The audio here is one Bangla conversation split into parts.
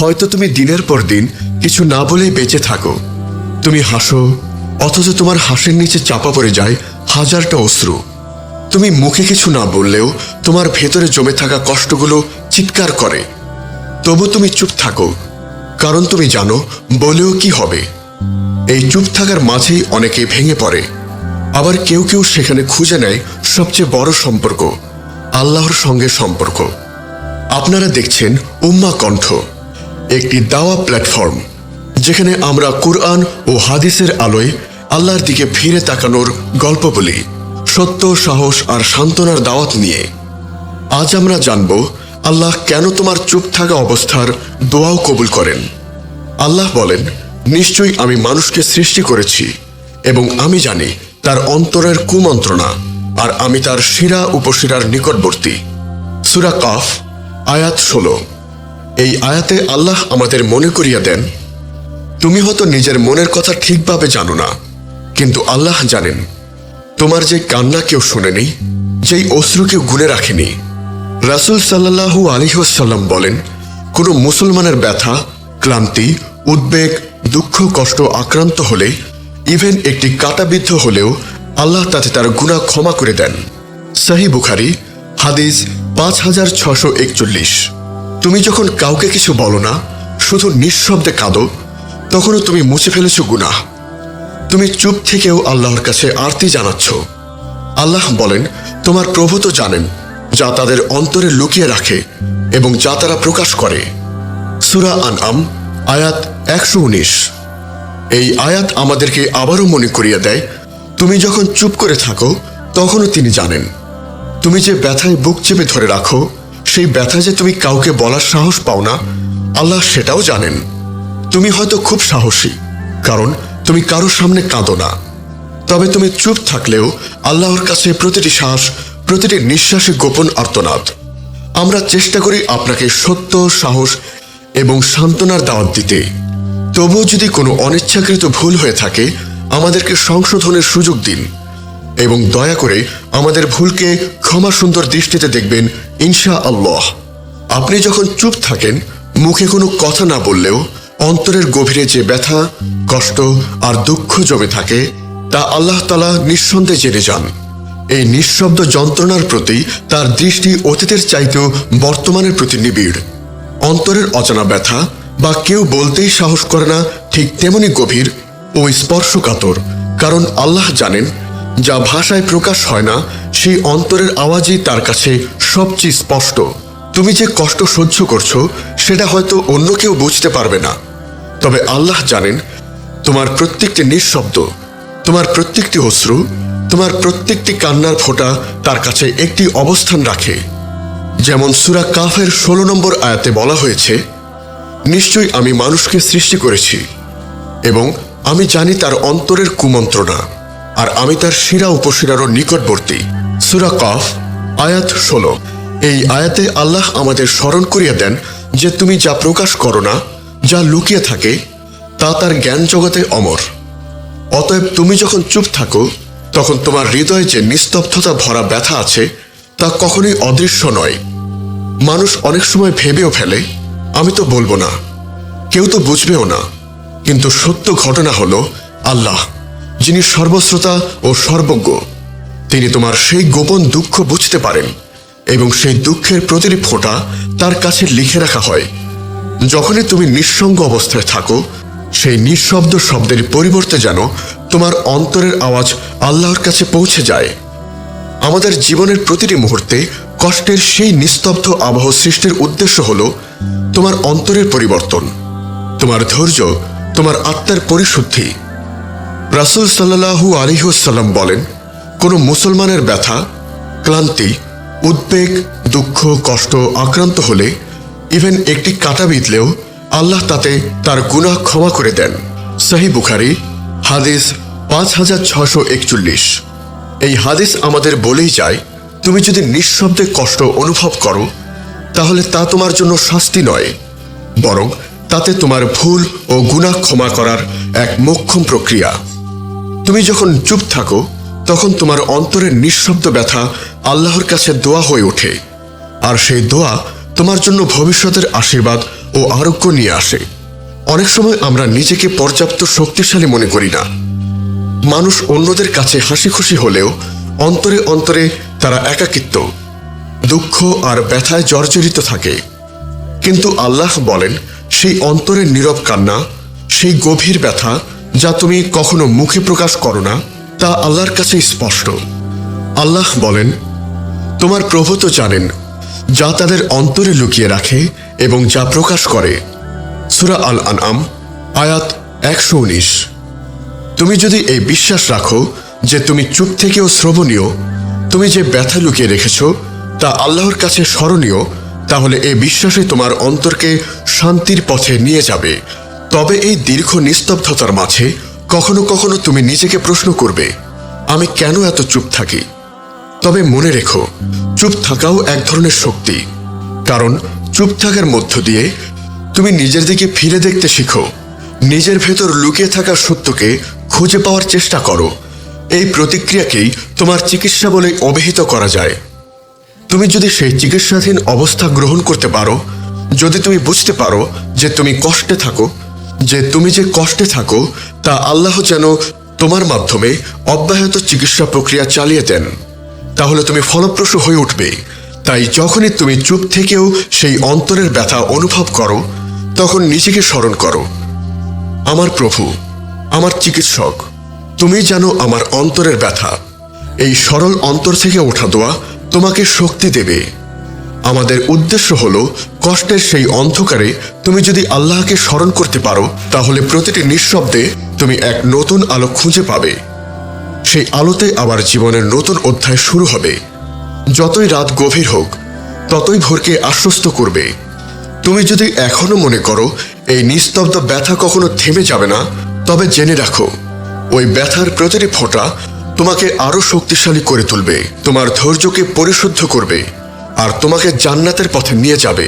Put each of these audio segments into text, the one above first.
হয়তো তুমি দিনের পর দিন কিছু না বলেই বেঁচে থাকো। তুমি হাসো, অথচ তোমার হাসির নিচে চাপা পড়ে যায় হাজারটা অশ্রু। তুমি মুখে কিছু না বললেও তোমার ভেতরে জমে থাকা কষ্টগুলো চিৎকার করে। তবু তুমি চুপ থাকো, কারণ তুমি জানো বলেও কি হবে। এই চুপ থাকার মাঝেই অনেকে ভেঙে পড়ে। আবার কেউ কেউ সেখানে খুঁজে নেয় সবচেয়ে বড় সম্পর্ক, আল্লাহর সঙ্গে সম্পর্ক। আপনারা দেখছেন উম্মা কণ্ঠ একটি দাওয়া প্ল্যাটফর্ম, যেখানে আমরা কুরআন ও হাদিসের আলোয় আল্লাহর দিকে ফিরে তাকানোর গল্প বলি। সত্য, সাহস আর সান্ত্বনার দাওয়াত নিয়ে। আজ আমরা জানব, আল্লাহ কেন তোমার চুপ থাকা অবস্থার দোয়াও কবুল করেন। আল্লাহ বলেন, নিশ্চয়ই আমি মানুষকে সৃষ্টি করেছি এবং আমি জানি তার অন্তরের কুমন্ত্রণা আর আমি তার শিরা উপশিরার নিকটবর্তী। সুরা কাফ, আয়াত ষোলো। এই আয়াতে আল্লাহ আমাদের মনে করিয়া দেন, তুমি হয়তো নিজের মনের কথা ঠিকভাবে জানো না, কিন্তু আল্লাহ জানেন, তোমার যে কান্না কেউ শোনেনি, যেই অশ্রু কেউ গুনে রাখেনি। রাসুল সাল্লাহু আলিহাসাল্লাম বলেন, কোনো মুসলমানের ব্যথা, ক্লান্তি, উদ্বেগ, দুঃখ, কষ্ট আক্রান্ত হলে ইভেন একটি কাটাবিদ্ধ হলেও আল্লাহ তাতে তার গুণা ক্ষমা করে দেন। সাহি বুখারি, হাদিস পাঁচ হাজার ছশো একচল্লিশ। তুমি যখন কাউকে কিছু বলো না, শুধু নিঃশব্দে কাঁদো, তখনও তুমি মুছে ফেলেছো গুনাহ। তুমি চুপ থেকেও আল্লাহর কাছে আরতি জানাচ্ছ। আল্লাহ বলেন, তোমার প্রভু তো জানেন যা তাদের অন্তরে লুকিয়ে রাখে এবং যা তারা প্রকাশ করে। সুরা আন আম আয়াত একশো উনিশ। এই আয়াত আমাদেরকে আবারও মনে করিয়ে দেয়, তুমি যখন চুপ করে থাকো, তখনও তিনি জানেন। তুমি যে ব্যথায় বুক চেপে ধরে রাখো সেই ব্যথা যে তুমি কাউকে বলার সাহস পাও না, আল্লাহ সেটাও জানেন। তুমি হয়তো খুব সাহসী, কারণ তুমি কারোর সামনে কাঁদো না। তবে তুমি চুপ থাকলেও আল্লাহর কাছে প্রতিটি শ্বাস প্রতিটি নিঃশ্বাসে গোপন আর্তনাদ। আমরা চেষ্টা করি আপনাকে সত্য, সাহস এবং সান্ত্বনার দাওয়াত দিতে। তবুও যদি কোনো অনিচ্ছাকৃত ভুল হয়ে থাকে, আমাদেরকে সংশোধনের সুযোগ দিন। এবং দয়া করে আমাদের ভুলকে ক্ষমা সুন্দর দৃষ্টিতে দেখবেন ইনশা আল্লাহ আপনি যখন চুপ থাকেন, মুখে কোনো কথা না বললেও অন্তরের গভীরে যে ব্যথা, কষ্ট আর দুঃখ জমে থাকে, তা আল্লাহ তালা নিঃসন্দেহে জেনে যান। এই নিঃশব্দ যন্ত্রণার প্রতি তার দৃষ্টি অতীতের চাইতেও বর্তমানের প্রতি নিবিড়। অন্তরের অজানা ব্যথা বা কেউ বলতেই সাহস করে না, ঠিক তেমনি গভীর ও স্পর্শকাতর, কারণ আল্লাহ জানেন যা ভাষায় প্রকাশ হয় না, সেই অন্তরের আওয়াজই তার কাছে সবচেয়ে স্পষ্ট। তুমি যে কষ্ট সহ্য করছ, সেটা হয়তো অন্য কেউ বুঝতে পারবে না। তবে আল্লাহ জানেন, তোমার প্রত্যেকটি নিঃশব্দ, তোমার প্রত্যেকটি অশ্রু, তোমার প্রত্যেকটি কান্নার ফোঁটা তার কাছে একটি অবস্থান রাখে। যেমন সুরা কাফের ষোলো নম্বর আয়াতে বলা হয়েছে, নিশ্চয়ই আমি মানুষকে সৃষ্টি করেছি এবং আমি জানি তার অন্তরের কুমন্ত্রণা। আর আমি তার শিরা উপশিরারও নিকটবর্তী। সুরা কফ, আয়াত ষোলো। এই আয়াতে আল্লাহ আমাদের স্মরণ করিয়া দেন যে তুমি যা প্রকাশ করো না, যা লুকিয়ে থাকে, তা তার জ্ঞান জগতে অমর। অতএব তুমি যখন চুপ থাকো, তখন তোমার হৃদয়ে যে নিস্তব্ধতা ভরা ব্যথা আছে, তা কখনোই অদৃশ্য নয়। মানুষ অনেক সময় ভেবেও ফেলে, আমি তো বলব না। কেউ তো বুঝবেও না। কিন্তু সত্য ঘটনা হলো আল্লাহ। যিনি সর্বশ্রোতা ও সর্বজ্ঞ, তিনি তোমার সেই গোপন দুঃখ বুঝতে পারেন এবং সেই দুঃখের প্রতিটি ফোঁটা তার কাছে লিখে রাখা হয়। যখনই তুমি নিঃসঙ্গ অবস্থায় থাকো, সেই নিঃশব্দ শব্দের পরিবর্তে যেন তোমার অন্তরের আওয়াজ আল্লাহর কাছে পৌঁছে যায়। আমাদের জীবনের প্রতিটি মুহূর্তে কষ্টের সেই নিস্তব্ধ আবহ সৃষ্টির উদ্দেশ্য হল তোমার অন্তরের পরিবর্তন, তোমার ধৈর্য, তোমার আত্মার পরিশুদ্ধি। রাসুল সাল্লাহু আলিহাল্লাম বলেন, কোনো মুসলমানের ব্যথা, ক্লান্তি, উদ্বেগ, দুঃখ, কষ্ট, আক্রান্ত হলে ইভেন একটি কাটা বিঁধলেও আল্লাহ তাতে তার গুনাহ ক্ষমা করে দেন। সাহি বুখারি, হাদিস পাঁচ হাজার ছশো একচল্লিশ। এই হাদিস আমাদের বলেই যায়, তুমি যদি নিঃশব্দে কষ্ট অনুভব করো, তাহলে তা তোমার জন্য শাস্তি নয়, বরং তাতে তোমার ভুল ও গুনাহ ক্ষমা করার এক মোক্ষম প্রক্রিয়া। তুমি যখন চুপ থাকো, তখন তোমার অন্তরের নিঃশব্দ ব্যথা আল্লাহর কাছে দোয়া হয়ে ওঠে। আর সেই দোয়া তোমার জন্য ভবিষ্যতের আশীর্বাদ ও আরোগ্য নিয়ে আসে। অনেক সময় আমরা নিজেকে পর্যাপ্ত শক্তিশালী মনে করি না। মানুষ অন্যদের কাছে হাসি খুশি হলেও অন্তরে অন্তরে তারা একাকিত্ব, দুঃখ আর ব্যথায় জর্জরিত থাকে। কিন্তু আল্লাহ বলেন, সেই অন্তরের নীরব কান্না, সেই গভীর ব্যথা যা তুমি কখনো মুখে প্রকাশ করো না, তা আল্লাহর কাছে স্পষ্ট। আল্লাহ বলেন, তোমার প্রভু তো জানেন যা তাদের অন্তরে লুকিয়ে রাখে এবং যা প্রকাশ করে। সুরা আল আনআম আয়াত একশো উনিশ। তুমি যদি এই বিশ্বাস রাখো যে তুমি চুপ থেকেও শ্রবণীয়, তুমি যে ব্যথা লুকিয়ে রেখেছ তা আল্লাহর কাছে স্মরণীয়, তাহলে এই বিশ্বাসে তোমার অন্তরকে শান্তির পথে নিয়ে যাবে। তবে এই দীর্ঘ নিস্তব্ধতার মাঝে কখনো কখনো তুমি নিজেকে প্রশ্ন করবে, আমি কেন এত চুপ থাকি? তবে মনে রেখো, চুপ থাকাও এক ধরনের শক্তি। কারণ চুপ থাকার মধ্য দিয়ে তুমি নিজের দিকে ফিরে দেখতে শিখো, নিজের ভেতর লুকিয়ে থাকা সত্যকে খুঁজে পাওয়ার চেষ্টা করো। এই প্রতিক্রিয়াকেই তোমার চিকিৎসা বলে অভিহিত করা যায়। তুমি যদি সেই চিকিৎসাধীন অবস্থা গ্রহণ করতে পারো, যদি তুমি বুঝতে পারো যে তুমি কষ্টে থাকো যে তুমি যে কষ্টে থাকো, তা আল্লাহ যেন তোমার মাধ্যমে অব্যাহত চিকিৎসা প্রক্রিয়া চালিয়ে দেন। তাহলে তুমি ফলপ্রসূ হয়ে উঠবে। তাই যখনই তুমি চুপ থেকেও সেই অন্তরের ব্যথা অনুভব করো, তখন নিজেকে স্মরণ করো। আমার প্রভু, আমার চিকিৎসক, তুমি জানো আমার অন্তরের ব্যথা, এই সরল অন্তর থেকে ওঠা দোয়া তোমাকে শক্তি দেবে। আমাদের উদ্দেশ্য হল, কষ্টের সেই অন্ধকারে তুমি যদি আল্লাহকে স্মরণ করতে পারো, তাহলে প্রতিটি নিঃশব্দে তুমি এক নতুন আলো খুঁজে পাবে। সেই আলোতে আবার জীবনের নতুন অধ্যায় শুরু হবে। যতই রাত গভীর হোক, ততই ভোরকে আশ্বস্ত করবে। তুমি যদি এখনও মনে করো, এই নিস্তব্ধ ব্যথা কখনো থেমে যাবে না, তবে জেনে রাখো, ওই ব্যথার প্রতিটি ফোঁটা তোমাকে আরও শক্তিশালী করে তুলবে, তোমার ধৈর্যকে পরিশুদ্ধ করবে। আর তোমাকে জান্নাতের পথে নিয়ে যাবে।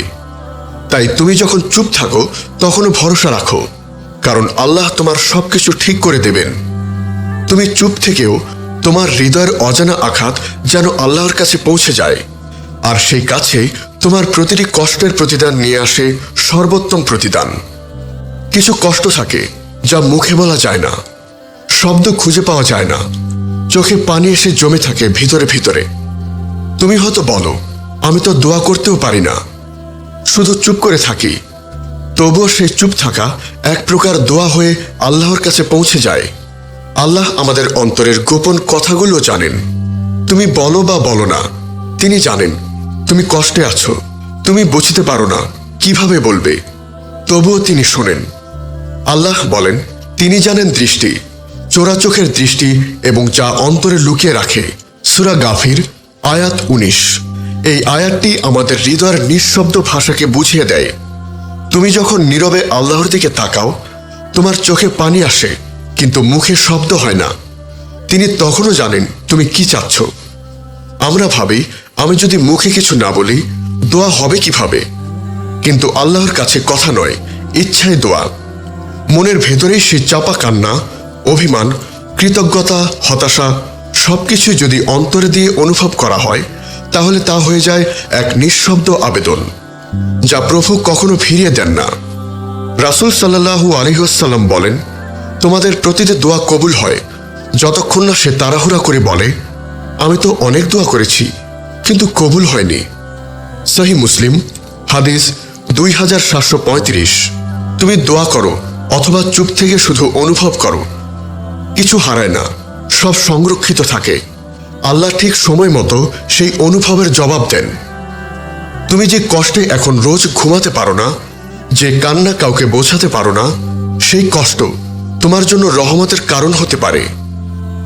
তাই তুমি যখন চুপ থাকো, তখনও ভরসা রাখো, কারণ আল্লাহ তোমার সবকিছু ঠিক করে দেবেন। তুমি চুপ থেকেও তোমার হৃদয়ের অজানা আঘাত যেন আল্লাহর কাছে পৌঁছে যায়, আর সেই কাছে তোমার প্রতিটি কষ্টের প্রতিদান নিয়ে আসে সর্বোত্তম প্রতিদান। কিছু কষ্ট থাকে যা মুখে বলা যায় না, শব্দ খুঁজে পাওয়া যায় না, চোখে পানি এসে জমে থাকে ভিতরে ভিতরে। তুমি হয়তো বলো আমি তো দোয়া করতেও পারি না। শুধু চুপ করে থাকি। তবুও সেই চুপ থাকা এক প্রকার দোয়া হয়ে আল্লাহর কাছে পৌঁছে যায়। আল্লাহ আমাদের অন্তরের গোপন কথাগুলো জানেন। তুমি বলো বা বলো না, তিনি জানেন। তুমি কষ্টে আছো, তুমি বুঝতে পারো না, কীভাবে বলবে? তবুও তিনি শোনেন। আল্লাহ বলেন, তিনি জানেন দৃষ্টি, চোরা চোখের দৃষ্টি এবং যা অন্তরে লুকিয়ে রাখে। সুরা গাফির, আয়াত উনিশ। এই আয়াতটি আমাদের হৃদয়ের নিঃশব্দ ভাষাকে বুঝিয়ে দেয়। তুমি যখন নীরবে আল্লাহর দিকে তাকাও, তোমার চোখে পানি আসে, কিন্তু মুখে শব্দ হয় না। তিনি তখনও জানেন তুমি কি চাচ্ছ। আমরা ভাবি, আমি যদি মুখে কিছু না বলি, দোয়া হবে কীভাবে? কিন্তু আল্লাহর কাছে কথা নয়, ইচ্ছায় দোয়া। মনের ভেতরেই সে চাপা কান্না, অভিমান, কৃতজ্ঞতা, হতাশা, সবকিছু যদি অন্তরে দিয়ে অনুভব করা হয় তাহলে তা হয়ে যায় এক নিঃশব্দ আবেদন, যা প্রভু কখনো ফিরিয়ে দেন না। রাসুল সাল্লাহু আলহিহাসাল্লাম বলেন, তোমাদের প্রতিটি দোয়া কবুল হয়। যতক্ষণ না সে তাড়াহুড়া করে বলে, আমি তো অনেক দোয়া করেছি, কিন্তু কবুল হয়নি। সহি মুসলিম, হাদিস দুই হাজার সাতশো পঁয়ত্রিশ। তুমি দোয়া করো, অথবা চুপ থেকে শুধু অনুভব করো। কিছু হারায় না, সব সংরক্ষিত থাকে আল্লাহ ঠিক সময় মতো সেই অনুভবের জবাব দেন। তুমি যে কষ্টে এখন রোজ ঘুমাতে পারো না, যে কান্না কাউকে বোঝাতে পারো না, সেই কষ্ট তোমার জন্য রহমতের কারণ হতে পারে।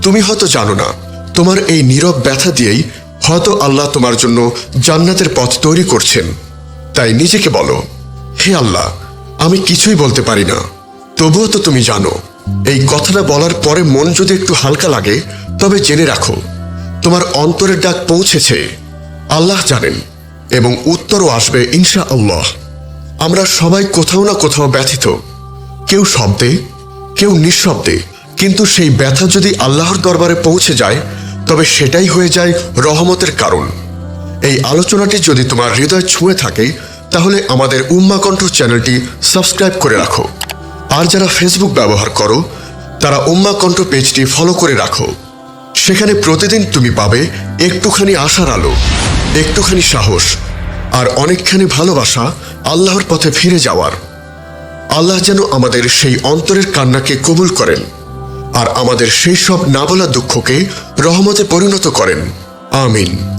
তুমি হয়তো জানো না, তোমার এই নীরব ব্যথা দিয়েই হয়তো আল্লাহ তোমার জন্য জান্নাতের পথ তৈরি করছেন। তাই নিজেকে বলো, হে আল্লাহ, আমি কিছুই বলতে পারি না। তবুও তো তুমি জানো, এই কথাটা বলার পরে মন যদি একটু হালকা লাগে, তবে জেনে রাখো তোমার অন্তরের ডাক পৌঁছেছে। আল্লাহ জানেন এবং উত্তরও আসবে ইনশা আল্লাহ আমরা সবাই কোথাও না কোথাও ব্যথিত। কেউ শব্দে, কেউ নিঃশব্দে, কিন্তু সেই ব্যথা যদি আল্লাহর দরবারে পৌঁছে যায়, তবে সেটাই হয়ে যায় রহমতের কারণ। এই আলোচনাটি যদি তোমার হৃদয় ছুঁয়ে থাকে, তাহলে আমাদের উম্মা কণ্ঠ চ্যানেলটি সাবস্ক্রাইব করে রাখো। আর যারা ফেসবুক ব্যবহার করো, তারা উম্মা কণ্ঠ পেজটি ফলো করে রাখো। সেখানে প্রতিদিন তুমি পাবে একটুখানি আশার আলো, একটুখানি সাহস আর অনেকখানি ভালোবাসা আল্লাহর পথে ফিরে যাওয়ার। আল্লাহ যেন আমাদের সেই অন্তরের কান্নাকে কবুল করেন আর আমাদের সেই সব না বলা দুঃখকে রহমতে পরিণত করেন। আমিন।